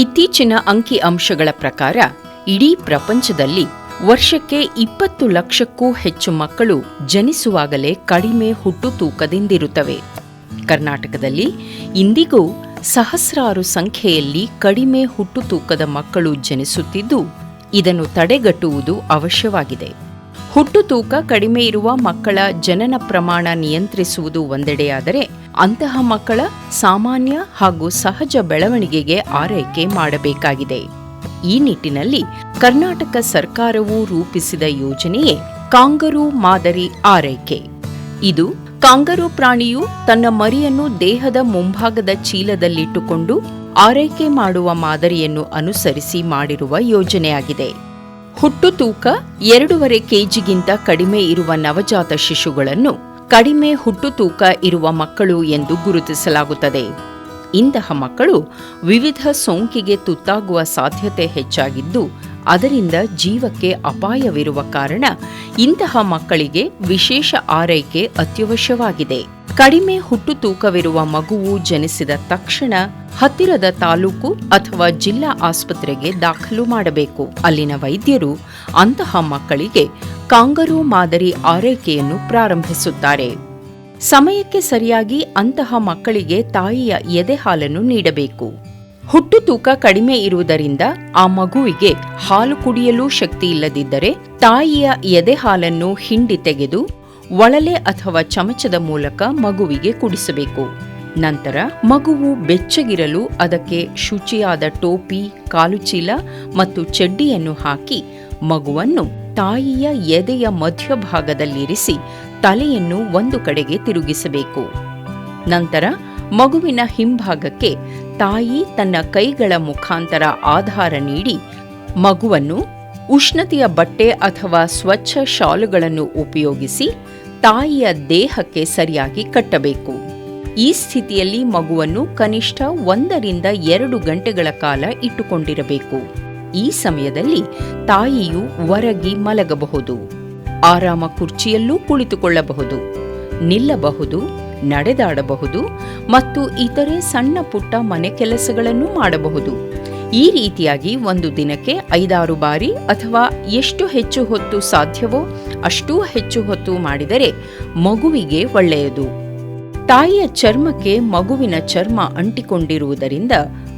ಇತ್ತೀಚಿನ ಅಂಕಿ ಅಂಶಗಳ ಪ್ರಕಾರ, ಇಡೀ ಪ್ರಪಂಚದಲ್ಲಿ ವರ್ಷಕ್ಕೆ ಇಪ್ಪತ್ತು ಲಕ್ಷಕ್ಕೂ ಹೆಚ್ಚು ಮಕ್ಕಳು ಜನಿಸುವಾಗಲೇ ಕಡಿಮೆ ಹುಟ್ಟು ತೂಕದಿಂದಿರುತ್ತವೆ. ಕರ್ನಾಟಕದಲ್ಲಿ ಇಂದಿಗೂ ಸಹಸ್ರಾರು ಸಂಖ್ಯೆಯಲ್ಲಿ ಕಡಿಮೆ ಹುಟ್ಟು ತೂಕದ ಮಕ್ಕಳು ಜನಿಸುತ್ತಿದ್ದು, ಇದನ್ನು ತಡೆಗಟ್ಟುವುದು ಅವಶ್ಯವಾಗಿದೆ. ಹುಟ್ಟು ತೂಕ ಕಡಿಮೆ ಇರುವ ಮಕ್ಕಳ ಜನನ ಪ್ರಮಾಣ ನಿಯಂತ್ರಿಸುವುದು ಒಂದೆಡೆಯಾದರೆ ಅಂತಹ ಮಕ್ಕಳ ಸಾಮಾನ್ಯ ಹಾಗೂ ಸಹಜ ಬೆಳವಣಿಗೆಗೆ ಆರೈಕೆ ಮಾಡಬೇಕಾಗಿದೆ. ಈ ನಿಟ್ಟಿನಲ್ಲಿ ಕರ್ನಾಟಕ ಸರ್ಕಾರವು ರೂಪಿಸಿದ ಯೋಜನೆಯೇ ಕಾಂಗರು ಮಾದರಿ ಆರೈಕೆ. ಇದು ಕಾಂಗರು ಪ್ರಾಣಿಯು ತನ್ನ ಮರಿಯನ್ನು ದೇಹದ ಮುಂಭಾಗದ ಚೀಲದಲ್ಲಿಟ್ಟುಕೊಂಡು ಆರೈಕೆ ಮಾಡುವ ಮಾದರಿಯನ್ನು ಅನುಸರಿಸಿ ಮಾಡಿರುವ ಯೋಜನೆಯಾಗಿದೆ. ಹುಟ್ಟು ತೂಕ ಎರಡೂವರೆ ಕೆಜಿಗಿಂತ ಕಡಿಮೆ ಇರುವ ನವಜಾತ ಶಿಶುಗಳನ್ನು ಕಡಿಮೆ ಹುಟ್ಟು ತೂಕ ಇರುವ ಮಕ್ಕಳು ಎಂದು ಗುರುತಿಸಲಾಗುತ್ತದೆ. ಇಂತಹ ಮಕ್ಕಳು ವಿವಿಧ ಸೋಂಕಿಗೆ ತುತ್ತಾಗುವ ಸಾಧ್ಯತೆ ಹೆಚ್ಚಾಗಿದ್ದು, ಅದರಿಂದ ಜೀವಕ್ಕೆ ಅಪಾಯವಿರುವ ಕಾರಣ ಇಂತಹ ಮಕ್ಕಳಿಗೆ ವಿಶೇಷ ಆರೈಕೆ ಅತ್ಯವಶ್ಯವಾಗಿದೆ. ಕಡಿಮೆ ಹುಟ್ಟು ತೂಕವಿರುವ ಮಗುವು ಜನಿಸಿದ ತಕ್ಷಣ ಹತ್ತಿರದ ತಾಲೂಕು ಅಥವಾ ಜಿಲ್ಲಾ ಆಸ್ಪತ್ರೆಗೆ ದಾಖಲು ಮಾಡಬೇಕು. ಅಲ್ಲಿನ ವೈದ್ಯರು ಅಂತಹ ಮಕ್ಕಳಿಗೆ ಕಾಂಗರೂ ಮಾದರಿ ಆರೈಕೆಯನ್ನು ಪ್ರಾರಂಭಿಸುತ್ತಾರೆ. ಸಮಯಕ್ಕೆ ಸರಿಯಾಗಿ ಅಂತಹ ಮಕ್ಕಳಿಗೆ ತಾಯಿಯ ಎದೆ ಹಾಲನ್ನು ನೀಡಬೇಕು. ಹುಟ್ಟು ತೂಕ ಕಡಿಮೆ ಇರುವುದರಿಂದ ಆ ಮಗುವಿಗೆ ಹಾಲು ಕುಡಿಯಲು ಶಕ್ತಿ ಇಲ್ಲದಿದ್ದರೆ ತಾಯಿಯ ಎದೆ ಹಾಲನ್ನು ಹಿಂಡಿ ತೆಗೆದು ಒಳಲೆ ಅಥವಾ ಚಮಚದ ಮೂಲಕ ಮಗುವಿಗೆ ಕುಡಿಸಬೇಕು. ನಂತರ ಮಗುವು ಬೆಚ್ಚಗಿರಲು ಅದಕ್ಕೆ ಶುಚಿಯಾದ ಟೋಪಿ ಕಾಲುಚೀಲ ಮತ್ತು ಚಡ್ಡಿಯನ್ನು ಹಾಕಿ ಮಗುವನ್ನು ತಾಯಿಯ ಎದೆಯ ಮಧ್ಯಭಾಗದಲ್ಲಿರಿಸಿ ತಲೆಯನ್ನು ಒಂದು ಕಡೆಗೆ ತಿರುಗಿಸಬೇಕು. ನಂತರ ಮಗುವಿನ ಹಿಂಭಾಗಕ್ಕೆ ತಾಯಿ ತನ್ನ ಕೈಗಳ ಮುಖಾಂತರ ಆಧಾರ ನೀಡಿ ಮಗುವನ್ನು ಉಷ್ಣತೆಯ ಬಟ್ಟೆ ಅಥವಾ ಸ್ವಚ್ಛ ಶಾಲುಗಳನ್ನು ಉಪಯೋಗಿಸಿ ತಾಯಿಯ ದೇಹಕ್ಕೆ ಸರಿಯಾಗಿ ಕಟ್ಟಬೇಕು. ಈ ಸ್ಥಿತಿಯಲ್ಲಿ ಮಗುವನ್ನು ಕನಿಷ್ಠ ಒಂದರಿಂದ ಎರಡು ಗಂಟೆಗಳ ಕಾಲ ಇಟ್ಟುಕೊಂಡಿರಬೇಕು. ಈ ಸಮಯದಲ್ಲಿ ತಾಯಿಯು ಹೊರಗಿ ಮಲಗಬಹುದು. ಆರಾಮ ಕುರ್ಚಿಯಲ್ಲೂ ಕುಳಿತುಕೊಳ್ಳಬಹುದು. ನಿಲ್ಲಬಹುದು, ನಡೆದಾಡಬಹುದು ಮತ್ತು ಇತರೆ ಸಣ್ಣ ಪುಟ್ಟ ಮನೆ ಕೆಲಸಗಳನ್ನು ಮಾಡಬಹುದು. ಈ ರೀತಿಯಾಗಿ ಒಂದು ದಿನಕ್ಕೆ ಐದಾರು ಬಾರಿ ಅಥವಾ ಎಷ್ಟು ಹೆಚ್ಚು ಹೊತ್ತು ಸಾಧ್ಯವೋ ಅಷ್ಟೂ ಹೆಚ್ಚು ಹೊತ್ತು ಮಾಡಿದರೆ ಮಗುವಿಗೆ ಒಳ್ಳೆಯದು. ತಾಯಿಯ ಚರ್ಮಕ್ಕೆ ಮಗುವಿನ ಚರ್ಮ ಅಂಟಿಕೊಂಡಿರುವುದರಿಂದ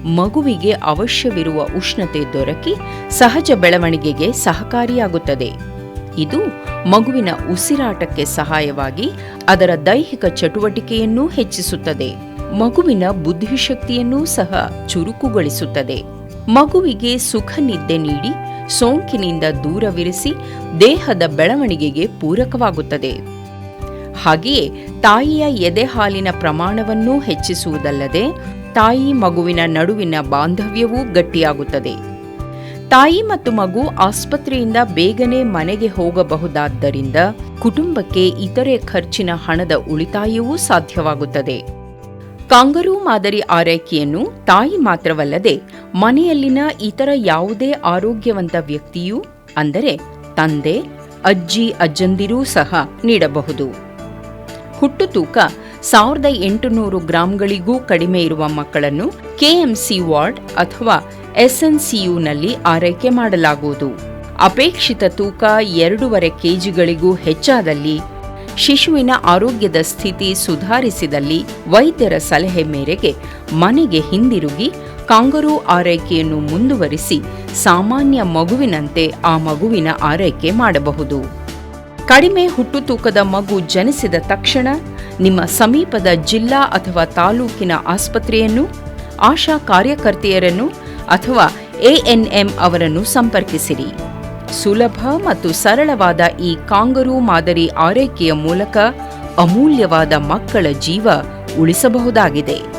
ಮಗುವಿಗೆ ಅವಶ್ಯವಿರುವ ಉಷ್ಣತೆ ದೊರಕಿ ಸಹಜ ಬೆಳವಣಿಗೆಗೆ ಸಹಕಾರಿಯಾಗುತ್ತದೆ. ಇದು ಮಗುವಿನ ಉಸಿರಾಟಕ್ಕೆ ಸಹಾಯವಾಗಿ ಅದರ ದೈಹಿಕ ಚಟುವಟಿಕೆಯನ್ನೂ ಹೆಚ್ಚಿಸುತ್ತದೆ. ಮಗುವಿನ ಬುದ್ಧಿಶಕ್ತಿಯನ್ನೂ ಸಹ ಚುರುಕುಗೊಳಿಸುತ್ತದೆ. ಮಗುವಿಗೆ ಸುಖ ನಿದ್ದೆ ನೀಡಿ ಸೋಂಕಿನಿಂದ ದೂರವಿರಿಸಿ ದೇಹದ ಬೆಳವಣಿಗೆಗೆ ಪೂರಕವಾಗುತ್ತದೆ. ಹಾಗೆಯೇ ತಾಯಿಯ ಎದೆ ಹಾಲಿನ ಪ್ರಮಾಣವನ್ನೂ ಹೆಚ್ಚಿಸುವುದಲ್ಲದೆ ತಾಯಿ ಮಗುವಿನ ನಡುವಿನ ಬಾಂಧವ್ಯವೂ ಗಟ್ಟಿಯಾಗುತ್ತದೆ. ತಾಯಿ ಮತ್ತು ಮಗು ಆಸ್ಪತ್ರೆಯಿಂದ ಬೇಗನೆ ಮನೆಗೆ ಹೋಗಬಹುದಾದ್ದರಿಂದ ಕುಟುಂಬಕ್ಕೆ ಇತರೆ ಖರ್ಚಿನ ಹಣದ ಉಳಿತಾಯವೂ ಸಾಧ್ಯವಾಗುತ್ತದೆ. ಕಾಂಗರೂ ಮಾದರಿ ಆರೈಕೆಯನ್ನು ತಾಯಿ ಮಾತ್ರವಲ್ಲದೆ ಮನೆಯಲ್ಲಿನ ಇತರ ಯಾವುದೇ ಆರೋಗ್ಯವಂತ ವ್ಯಕ್ತಿಯು, ಅಂದರೆ ತಂದೆ, ಅಜ್ಜಿ, ಅಜ್ಜಂದಿರೂ ಸಹ ನೀಡಬಹುದು. ಹುಟ್ಟು ತೂಕ ಸಾವಿರದ ಎಂಟುನೂರು ಗ್ರಾಂಗಳಿಗೂ ಕಡಿಮೆ ಇರುವ ಮಕ್ಕಳನ್ನು ಕೆಎಂಸಿ ವಾರ್ಡ್ ಅಥವಾ ಎಸ್ಎನ್ಸಿಯುನಲ್ಲಿ ಆರೈಕೆ ಮಾಡಲಾಗುವುದು. ಅಪೇಕ್ಷಿತ ತೂಕ ಎರಡೂವರೆ ಕೆಜಿಗಳಿಗೂ ಹೆಚ್ಚಾದಲ್ಲಿ, ಶಿಶುವಿನ ಆರೋಗ್ಯದ ಸ್ಥಿತಿ ಸುಧಾರಿಸಿದಲ್ಲಿ ವೈದ್ಯರ ಸಲಹೆ ಮೇರೆಗೆ ಮನೆಗೆ ಹಿಂದಿರುಗಿ ಕಾಂಗರೂ ಆರೈಕೆಯನ್ನು ಮುಂದುವರಿಸಿ ಸಾಮಾನ್ಯ ಮಗುವಿನಂತೆ ಆ ಮಗುವಿನ ಆರೈಕೆ ಮಾಡಬಹುದು. ಕಡಿಮೆ ಹುಟ್ಟು ತೂಕದ ಮಗು ಜನಿಸಿದ ತಕ್ಷಣ ನಿಮ್ಮ ಸಮೀಪದ ಜಿಲ್ಲಾ ಅಥವಾ ತಾಲೂಕಿನ ಆಸ್ಪತ್ರೆಯನ್ನು, ಆಶಾ ಕಾರ್ಯಕರ್ತೆಯರನ್ನು ಅಥವಾ ಎಎನ್ಎಂ ಅವರನ್ನು ಸಂಪರ್ಕಿಸಿರಿ. ಸುಲಭ ಮತ್ತು ಸರಳವಾದ ಈ ಕಾಂಗರೂ ಮಾದರಿ ಆರೈಕೆಯ ಮೂಲಕ ಅಮೂಲ್ಯವಾದ ಮಕ್ಕಳ ಜೀವ ಉಳಿಸಬಹುದಾಗಿದೆ.